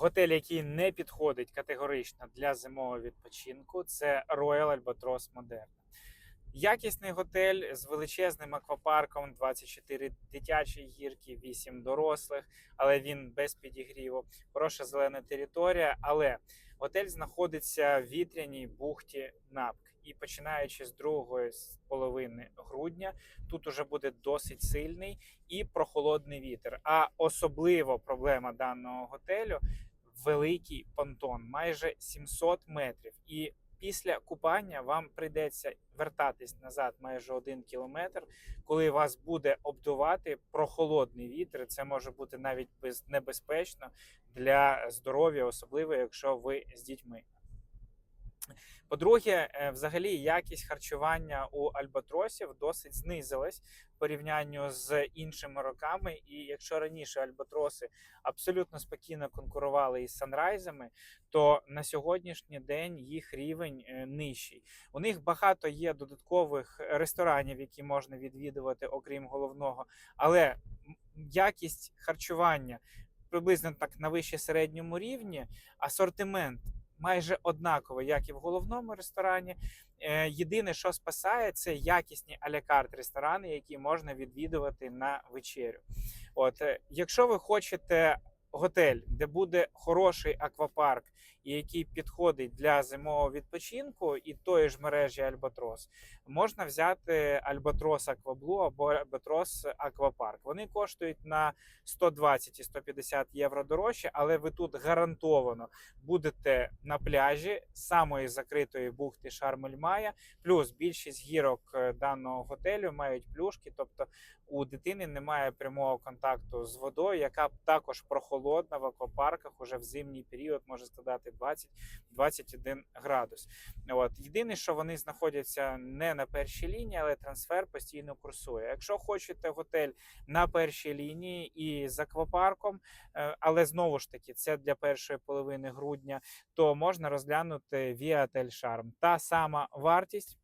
Готель, який не підходить категорично для зимового відпочинку, це Royal Albatross Modern. Якісний готель з величезним аквапарком, 24 дитячі гірки, 8 дорослих, але він без підігріву. Хороша зелена територія. Але готель знаходиться в вітряній бухті Напк. І починаючи з другої половини грудня, тут уже буде досить сильний і прохолодний вітер. А особливо проблема даного готелю великий понтон, майже 700 метрів. І після купання вам прийдеться вертатись назад майже один кілометр, коли вас буде обдувати прохолодний вітер. Це може бути навіть без- небезпечно для здоров'я, особливо якщо ви з дітьми. По-друге, е, взагалі якість харчування у альбатросів досить знизилась в порівнянні з іншими роками. І якщо раніше альбатроси абсолютно спокійно конкурували із санрайзами, то на сьогоднішній день їх рівень е, нижчий. У них багато є додаткових ресторанів, які можна відвідувати, окрім головного, але якість харчування приблизно так на вище середньому рівні, асортимент майже однакове, як і в головному ресторані. Е, Єдине, що спасає, це якісні алякарт ресторани, які можна відвідувати на вечерю. От, е, якщо ви хочете готель, де буде хороший аквапарк, і який підходить для зимового відпочинку, і тої ж мережі Альбатрос, можна взяти Альбатрос Акваблу або Альбатрос Аквапарк. Вони коштують на 120 і 150 євро дорожче, але ви тут гарантовано будете на пляжі самої закритої бухти Шарм-Ель-Мая, плюс більшість гірок е, даного готелю мають плюшки, тобто у дитини немає прямого контакту з водою, яка також прохолодна в аквапарках уже в зимній період може складати 20-21 градус. От єдине, що вони знаходяться не на першій лінії, але трансфер постійно курсує. Якщо хочете готель на першій лінії і з аквапарком, е, але знову ж таки це для першої половини грудня, то можна розглянути Hotel Charm. Та сама вартість.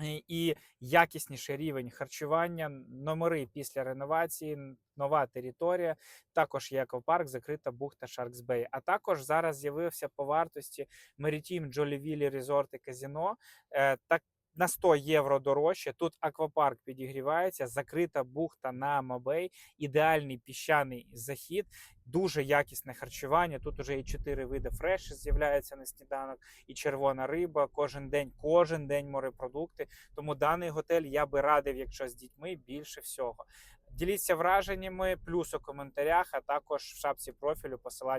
Е, І якісніший рівень харчування, номери після реновації, нова територія. Також є аквапарк, закрита бухта Sharks Bay. А також зараз з'явився по вартості Maritime Jolly Willy Resort і Казіно. Е, Так на 100 євро дорожче. Тут аквапарк підігрівається, закрита бухта на Мабей, ідеальний піщаний захід, дуже якісне харчування. Тут уже і 4 види фреші з'являються на сніданок, і червона риба. Кожен день, кожен день морепродукти. Тому даний готель я би радив, якщо з дітьми більше всього. Діліться враженнями, плюс у коментарях, а також в шапці профілю посилання.